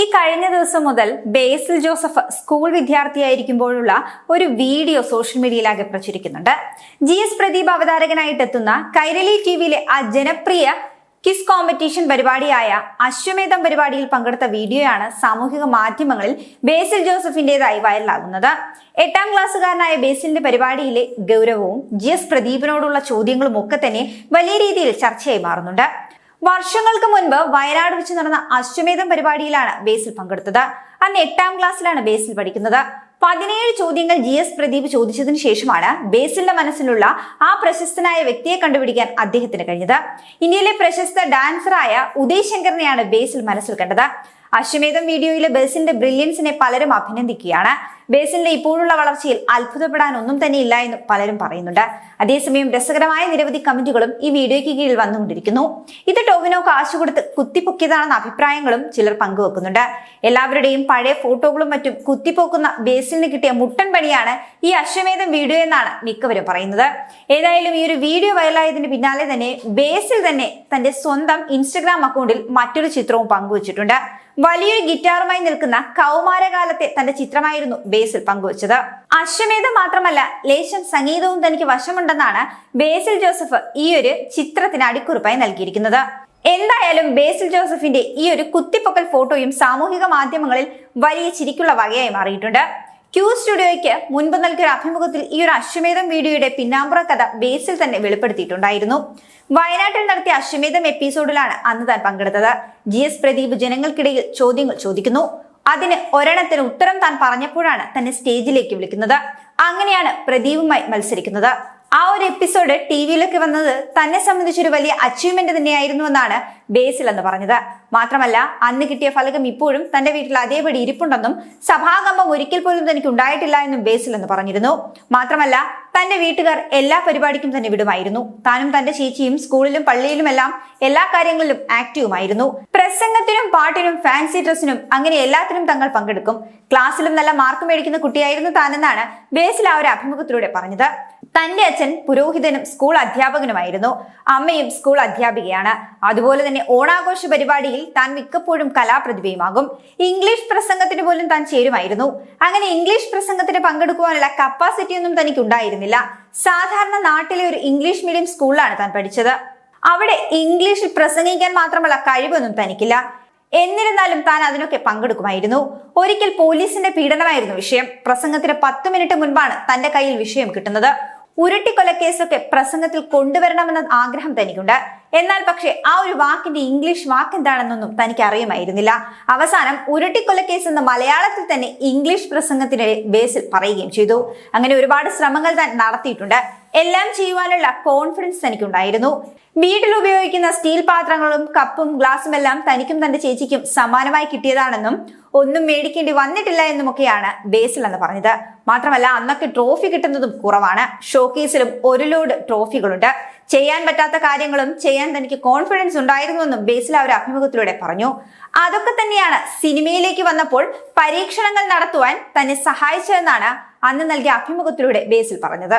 ഈ കഴിഞ്ഞ ദിവസം മുതൽ ബേസിൽ ജോസഫ് സ്കൂൾ വിദ്യാർത്ഥിയായിരിക്കുമ്പോഴുള്ള ഒരു വീഡിയോ സോഷ്യൽ മീഡിയയിലാകെ പ്രചരിക്കുന്നുണ്ട്. ജി എസ് പ്രദീപ് അവതാരകനായിട്ട് എത്തുന്ന കൈരളി ടി വിയിലെ ആ ജനപ്രിയ കിസ് കോമ്പറ്റീഷൻ പരിപാടിയായ അശ്വമേധം പരിപാടിയിൽ പങ്കെടുത്ത വീഡിയോയാണ് സാമൂഹിക മാധ്യമങ്ങളിൽ ബേസിൽ ജോസഫിന്റേതായി വൈറലാകുന്നത്. എട്ടാം ക്ലാസ്സുകാരനായ ബേസിലിന്റെ പരിപാടിയിലെ ഗൗരവവും ജി എസ് പ്രദീപിനോടുള്ള ചോദ്യങ്ങളും ഒക്കെ തന്നെ വലിയ രീതിയിൽ ചർച്ചയായി മാറുന്നുണ്ട്. വർഷങ്ങൾക്ക് മുൻപ് വയനാട് വെച്ച് നടന്ന അശ്വമേധം പരിപാടിയിലാണ് ബേസിൽ പങ്കെടുത്തത്. അന്ന് എട്ടാം ക്ലാസ്സിലാണ് ബേസിൽ പഠിക്കുന്നത്. പതിനേഴ് ചോദ്യങ്ങൾ ജി എസ് പ്രദീപ് ചോദിച്ചതിന് ശേഷമാണ് ബേസിലിന്റെ മനസ്സിലുള്ള ആ പ്രശസ്തനായ വ്യക്തിയെ കണ്ടുപിടിക്കാൻ അദ്ദേഹത്തിന് കഴിഞ്ഞത്. ഇന്ത്യയിലെ പ്രശസ്ത ഡാൻസറായ ഉദയ് ശങ്കറിനെയാണ് ബേസിൽ മനസ്സിൽ കണ്ടത്. അശ്വമേധം വീഡിയോയിലെ ബേസിന്റെ ബ്രില്യൻസിനെ പലരും അഭിനന്ദിക്കുകയാണ്. ബേസിലിന്റെ ഇപ്പോഴുള്ള വളർച്ചയിൽ അത്ഭുതപ്പെടാൻ ഒന്നും തന്നെ ഇല്ല എന്ന് പലരും പറയുന്നുണ്ട്. അതേസമയം രസകരമായ നിരവധി കമന്റുകളും ഈ വീഡിയോയ്ക്ക് കീഴിൽ വന്നുകൊണ്ടിരിക്കുന്നു. ഇത് ടോവിനോ കാശ് കൊടുത്ത് കുത്തിപ്പൊക്കിയതാണെന്ന അഭിപ്രായങ്ങളും ചിലർ പങ്കുവെക്കുന്നുണ്ട്. എല്ലാവരുടെയും പഴയ ഫോട്ടോകളും മറ്റും കുത്തിപ്പൊക്കുന്ന ബേസിലിന് കിട്ടിയ മുട്ടൻ പണിയാണ് ഈ അശ്വമേധം വീഡിയോ എന്നാണ് മിക്കവരും പറയുന്നത്. ഏതായാലും ഈ ഒരു വീഡിയോ വൈറലായതിന് പിന്നാലെ തന്നെ ബേസിൽ തന്നെ തന്റെ സ്വന്തം ഇൻസ്റ്റഗ്രാം അക്കൗണ്ടിൽ മറ്റൊരു ചിത്രവും പങ്കുവച്ചിട്ടുണ്ട്. വലിയൊരു ഗിറ്റാറുമായി നിൽക്കുന്ന കൗമാരകാലത്തെ തന്റെ ചിത്രമായിരുന്നു ബേസിൽ പങ്കുവച്ചത്. അശ്വമേധം മാത്രമല്ല ലേശം സംഗീതവും തനിക്ക് വശമുണ്ടെന്നാണ് ബേസിൽ ജോസഫ് ഈ ഒരു ചിത്രത്തിന് അടിക്കുറിപ്പായി നൽകിയിരിക്കുന്നത്. എന്തായാലും ബേസിൽ ജോസഫിന്റെ ഈ ഒരു കുത്തിപ്പൊക്കൽ ഫോട്ടോയും സാമൂഹിക മാധ്യമങ്ങളിൽ വലിയ ചിരിക്കുള്ള വകയായി മാറിയിട്ടുണ്ട്. ക്യൂ സ്റ്റുഡിയോയ്ക്ക് മുൻപ് നൽകിയ ഒരു അഭിമുഖത്തിൽ ഈ ഒരു അശ്വമേധം വീഡിയോയുടെ പിന്നാമ്പുറ കഥ ബേസിൽ തന്നെ വെളിപ്പെടുത്തിയിട്ടുണ്ടായിരുന്നു. വയനാട്ടിൽ നടത്തിയ അശ്വമേധം എപ്പിസോഡിലാണ് അന്ന് താൻ പങ്കെടുത്തത്. ജി എസ് പ്രദീപ് ജനങ്ങൾക്കിടയിൽ ചോദ്യങ്ങൾ ചോദിക്കുന്നു. അതിന് ഒരെണ്ണത്തിന് ഉത്തരം താൻ പറഞ്ഞപ്പോഴാണ് തന്നെ സ്റ്റേജിലേക്ക് വിളിക്കുന്നത്. അങ്ങനെയാണ് പ്രദീപുമായി മത്സരിക്കുന്നത്. ആ ഒരു എപ്പിസോഡ് ടി വിയിലൊക്കെ വന്നത് തന്നെ സംബന്ധിച്ചൊരു വലിയ അച്ചീവ്മെന്റ് തന്നെയായിരുന്നു എന്നാണ് ബേസിൽ എന്ന് പറഞ്ഞത്. മാത്രമല്ല അന്ന് കിട്ടിയ ഫലകം ഇപ്പോഴും തന്റെ വീട്ടിൽ അതേപടി ഇരിപ്പുണ്ടെന്നും സഭാകമ്പം ഒരിക്കൽ പോലും തനിക്ക് ഉണ്ടായിട്ടില്ല എന്നും ബേസിൽ എന്ന് പറഞ്ഞിരുന്നു. മാത്രമല്ല തന്റെ വീട്ടുകാർ എല്ലാ പരിപാടിക്കും തന്നെ വിടുമായിരുന്നു. താനും തന്റെ ചേച്ചിയും സ്കൂളിലും പള്ളിയിലുമെല്ലാം എല്ലാ കാര്യങ്ങളിലും ആക്റ്റീവുമായിരുന്നു. പ്രസംഗത്തിനും പാട്ടിനും ഫാൻസി ഡ്രസ്സിനും അങ്ങനെ എല്ലാത്തിനും തങ്ങൾ പങ്കെടുക്കും. ക്ലാസ്സിലും നല്ല മാർക്ക് മേടിക്കുന്ന കുട്ടിയായിരുന്നു താനെന്നാണ് ബേസിൽ ആ ഒരു അഭിമുഖത്തിലൂടെ പറഞ്ഞത്. തന്റെ അച്ഛൻ പുരോഹിതനും സ്കൂൾ അധ്യാപകനുമായിരുന്നു. അമ്മയും സ്കൂൾ അധ്യാപികയാണ്. അതുപോലെ തന്നെ ഓണാഘോഷ പരിപാടിയിൽ താൻ മിക്കപ്പോഴും കലാപ്രതിഭയുമാകും. ഇംഗ്ലീഷ് പ്രസംഗത്തിന് പോലും താൻ ചേരുമായിരുന്നു. അങ്ങനെ ഇംഗ്ലീഷ് പ്രസംഗത്തിന് പങ്കെടുക്കുവാനുള്ള കപ്പാസിറ്റിയൊന്നും തനിക്ക് തനിക്ക് ഉണ്ടായിരുന്നില്ല സാധാരണ നാട്ടിലെ ഒരു ഇംഗ്ലീഷ് മീഡിയം സ്കൂളിലാണ് താൻ പഠിച്ചത്. അവിടെ ഇംഗ്ലീഷിൽ പ്രസംഗിക്കാൻ മാത്രമുള്ള കഴിവൊന്നും തനിക്കില്ല. എന്നിരുന്നാലും താൻ അതിനൊക്കെ പങ്കെടുക്കുമായിരുന്നു. ഒരിക്കൽ പോലീസിന്റെ പീഡനമായിരുന്നു വിഷയം. പ്രസംഗത്തിന് പത്ത് മിനിറ്റ് മുൻപാണ് തന്റെ കയ്യിൽ വിഷയം കിട്ടുന്നത്. ഉരുട്ടിക്കൊലക്കേസൊക്കെ പ്രസംഗത്തിൽ കൊണ്ടുവരണമെന്ന ആഗ്രഹം തനിക്കുണ്ട്. എന്നാൽ പക്ഷേ ആ ഒരു വാക്കിന്റെ ഇംഗ്ലീഷ് വാക്ക് എന്താണെന്നൊന്നും തനിക്ക് അറിയുമായിരുന്നില്ല. അവസാനം ഉരുട്ടിക്കൊലക്കേസ് എന്ന മലയാളത്തിൽ തന്നെ ഇംഗ്ലീഷ് പ്രസംഗത്തിനിടെ ബേസിൽ പറയുകയും ചെയ്തു. അങ്ങനെ ഒരുപാട് ശ്രമങ്ങൾ താൻ നടത്തിയിട്ടുണ്ട്. എല്ലാം ചെയ്യുവാനുള്ള കോൺഫിഡൻസ് തനിക്കുണ്ടായിരുന്നു. വീട്ടിൽ ഉപയോഗിക്കുന്ന സ്റ്റീൽ പാത്രങ്ങളും കപ്പും ഗ്ലാസും എല്ലാം തനിക്കും തന്റെ ചേച്ചിക്കും സമാനമായി കിട്ടിയതാണെന്നും ഒന്നും മേടിക്കേണ്ടി വന്നിട്ടില്ല എന്നുമൊക്കെയാണ് ബേസിൽ എന്ന് പറഞ്ഞത്. മാത്രമല്ല അന്നൊക്കെ ട്രോഫി കിട്ടുന്നതും കുറവാണ്. ഷോക്കേസിലും ഒരു ലോഡ് ട്രോഫികളുണ്ട് ചെയ്യാൻ പറ്റാത്ത കാര്യങ്ങളും ചെയ്യാൻ തനിക്ക് കോൺഫിഡൻസ് ഉണ്ടായിരുന്നുവെന്നും ബേസിൽ അവർ അഭിമുഖത്തിലൂടെ പറഞ്ഞു. അതൊക്കെ തന്നെയാണ് സിനിമയിലേക്ക് വന്നപ്പോൾ പരീക്ഷണങ്ങൾ നടത്തുവാൻ തന്നെ സഹായിച്ചതെന്നാണ് അന്ന് നൽകിയ അഭിമുഖത്തിലൂടെ ബേസിൽ പറഞ്ഞത്.